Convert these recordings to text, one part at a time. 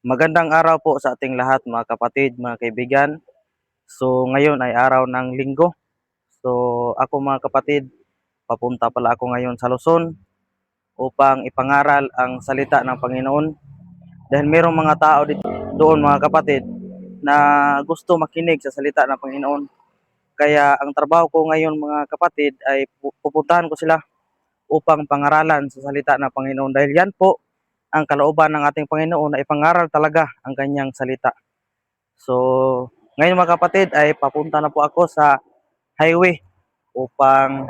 Magandang araw po sa ating lahat mga kapatid, mga kaibigan. So ngayon ay araw ng linggo. So ako mga kapatid, papunta pala ako ngayon sa Luzon upang ipangaral ang salita ng Panginoon. Dahil mayroong mga tao dito, doon mga kapatid na gusto makinig sa salita ng Panginoon. Kaya ang trabaho ko ngayon mga kapatid ay pu- pupuntahan ko sila upang pangaralan sa salita ng Panginoon. Dahil yan po ang kalooban ng ating Panginoon na ipangaral talaga ang kanyang salita. So, ngayon mga kapatid ay papunta na po ako sa highway upang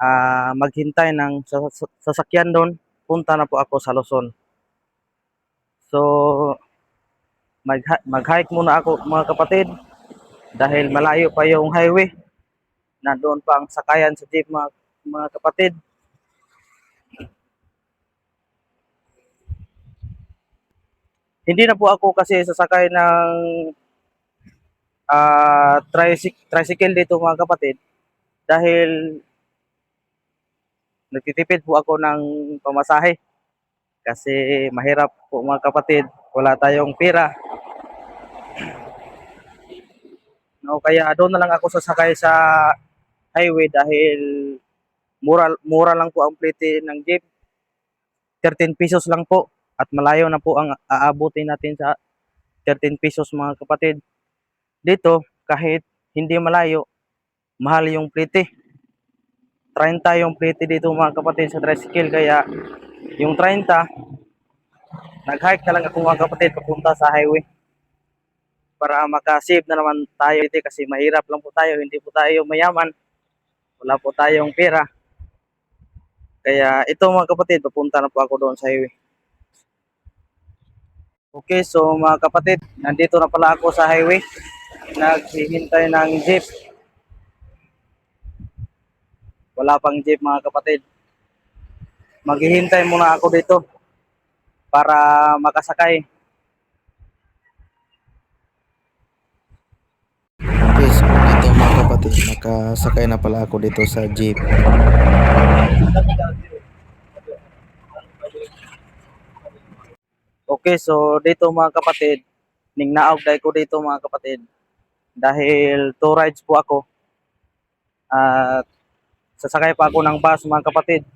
ah, maghintay ng sas- sasakyan doon. Punta na po ako sa Luzon. So, mag mag-hike muna ako mga kapatid dahil malayo pa yung highway. Nandoon pa ang sakayan sa jeep mga, mga kapatid. Hindi na po ako kasi sasakay ng tricycle, tricycle dito mga kapatid. Dahil nagtitipid po ako ng pamasahe. Kasi mahirap po mga kapatid. Wala tayong pera. No kaya doon na lang ako sasakay sa highway dahil mura mura lang po ang plate ng jeep. 13 pesos lang po at malayo na po ang aabutin natin sa 13 pesos mga kapatid. Dito kahit hindi malayo mahal yung plite 30 yung plite dito mga kapatid sa tricycle. Kaya yung 30 nag-hike na lang ako mga kapatid papunta sa highway. Para makasave na naman tayo dito kasi mahirap lang po tayo hindi po tayo mayaman. Wala po tayong pera. Kaya ito mga kapatid papunta na po ako doon sa highway okay so mga kapatid nandito na pala ako sa highway. Naghihintay ng jeep. Wala pang jeep mga kapatid. Maghihintay muna ako dito para makasakay. Okay, so dito mga kapatid, nakasakay na pala ako dito sa jeep. Okay, so dito mga kapatid, ning naog dahil ko dito mga kapatid. Dahil two rides po ako. At sasakay pa ako ng bus mga kapatid.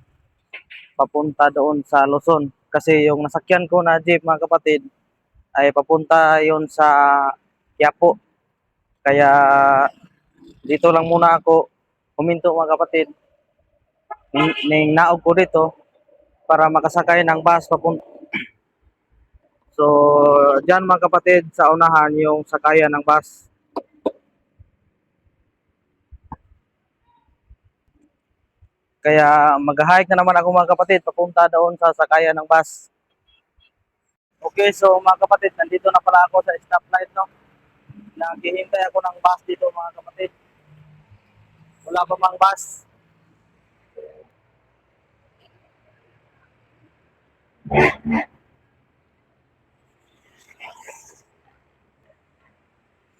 Papunta doon sa Luzon. Kasi yung nasakyan ko na jeep mga kapatid ay papunta yon sa Quiapo. Kaya dito lang muna ako huminto mga kapatid. Ning naog ko dito para makasakay ng bus papunta So, dyan mga kapatid, sa unahan yung sakayan ng bus. Kaya mag-hike na naman ako mga kapatid, papunta doon sa sakayan ng bus. Okay, so mga kapatid, nandito na pala ako sa stoplight, no? Naghihintay ako ng bus dito mga kapatid. Wala pa mang bus.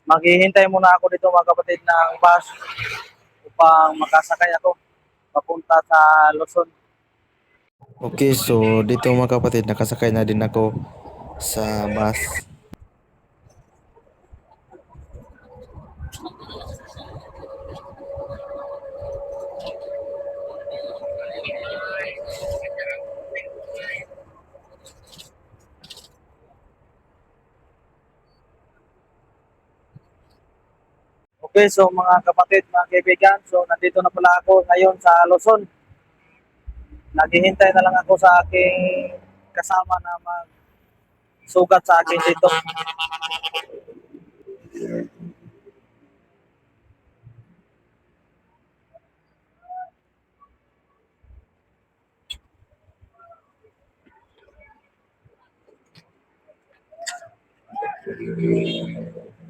Maghihintay muna ako dito mga kapatid ng bus upang makasakay ako papunta sa Luzon. Okay, so dito mga kapatid, nakasakay na din ako sa bus. Okay, mga kapatid, mga kaibigan, so nandito na pala ako ngayon sa Luzon. Naghihintay na lang ako sa aking kasama na magsugat sa akin dito. Thank you.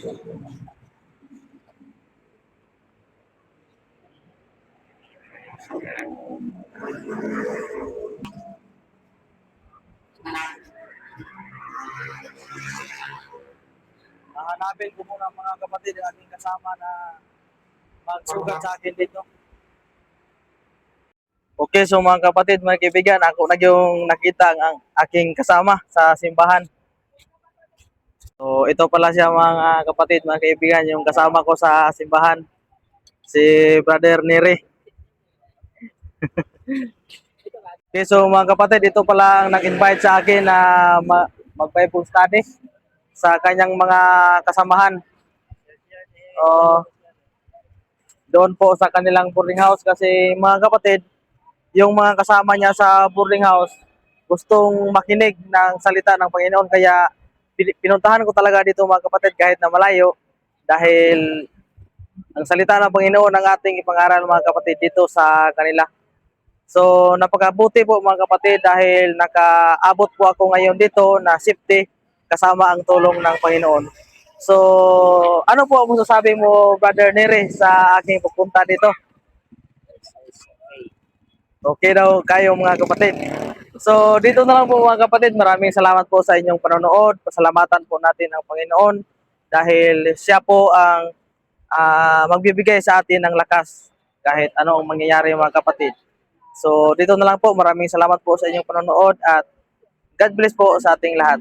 Nahanapin ko muna mga kapatid ang aking kasama na magsugat sa akin dito. Okay, so mga kapatid, mga kaibigan, ako na yung nakita ang aking kasama sa simbahan. So, ito pala siya mga kapatid, mga kaibigan, yung kasama ko sa simbahan. Si Brother Nere. okay, so mga kapatid, ito pala ang nag-invite sa akin na ma- mag-Bible study sa kanyang mga kasamahan. Oh, doon po sa kanilang boarding house kasi mga kapatid, yung mga kasama niya sa boarding house gustong makinig ng salita ng Panginoon kaya pinuntahan ko talaga dito mga kapatid kahit na malayo dahil ang salita ng Panginoon ang ating ipangaral mga kapatid dito sa kanila. So napakabuti po mga kapatid dahil nakaabot po ako ngayon dito na safety kasama ang tulong ng Panginoon. So ano po ang masasabi mo Brother Nere sa aking pupunta dito? Okay daw kayo mga kapatid. So dito na lang po mga kapatid, maraming salamat po sa inyong panonood. Pasalamatan po natin ang Panginoon dahil siya po ang ah, magbibigay sa atin ng lakas kahit ano ang mangyayari mga kapatid. So dito na lang po, maraming salamat po sa inyong panonood at God bless po sa ating lahat.